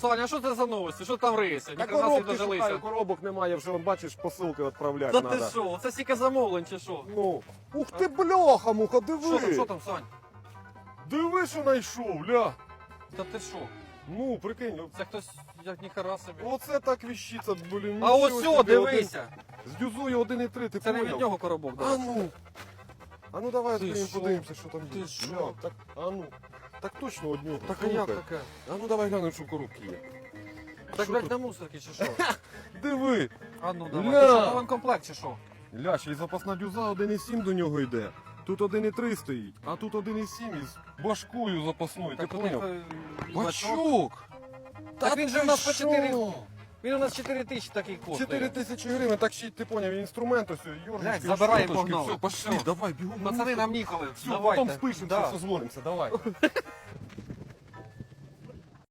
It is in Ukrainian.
Саня, а що це за новості? Що там риється? Та Ніхрена собі коробки дожилися. шукаю, коробок немає, вже он, бачиш, посилки відправляти Та треба. ти що? Це стільки замовлень чи що? Ну, ух ти бляха, муха, диви! Що там, що там, Сань? Диви, що знайшов, ля! Та ти що? Ну, прикинь, Це хтось як ніхера собі. оце так віщиця, блін. А нічого ось собі, сьо, один- дивися. З дюзою 1,3, ти Це не від поняв? нього коробок, А ну! А ну давай Ти відкриємо, що? подивимося, що там Ти є. що? Ля, так, а ну. Так точно одню. Так а як таке? А ну давай глянемо, що в коробці є. Так Що блядь тут? на мусорки чи що? Диви! А ну давай. Ля. Ти що, новин комплект чи що? Ля, ще й запасна дюза 1,7 до нього йде. Тут 1,3 стоїть, а тут 1,7 із башкою запасною. Ти Так поняв? е, Бачок! Так він же у нас по що? 4. Він у нас 4 тисячі такий коштує. 4 тисячі гривень, так ще й ти поняв, інструмент ось, Блядь, забирай, погнали. Все, пошли, давай, бігом. Пацани, нам ніколи. Все, Давайте. потім спишемося, Да. созвонимося, давай.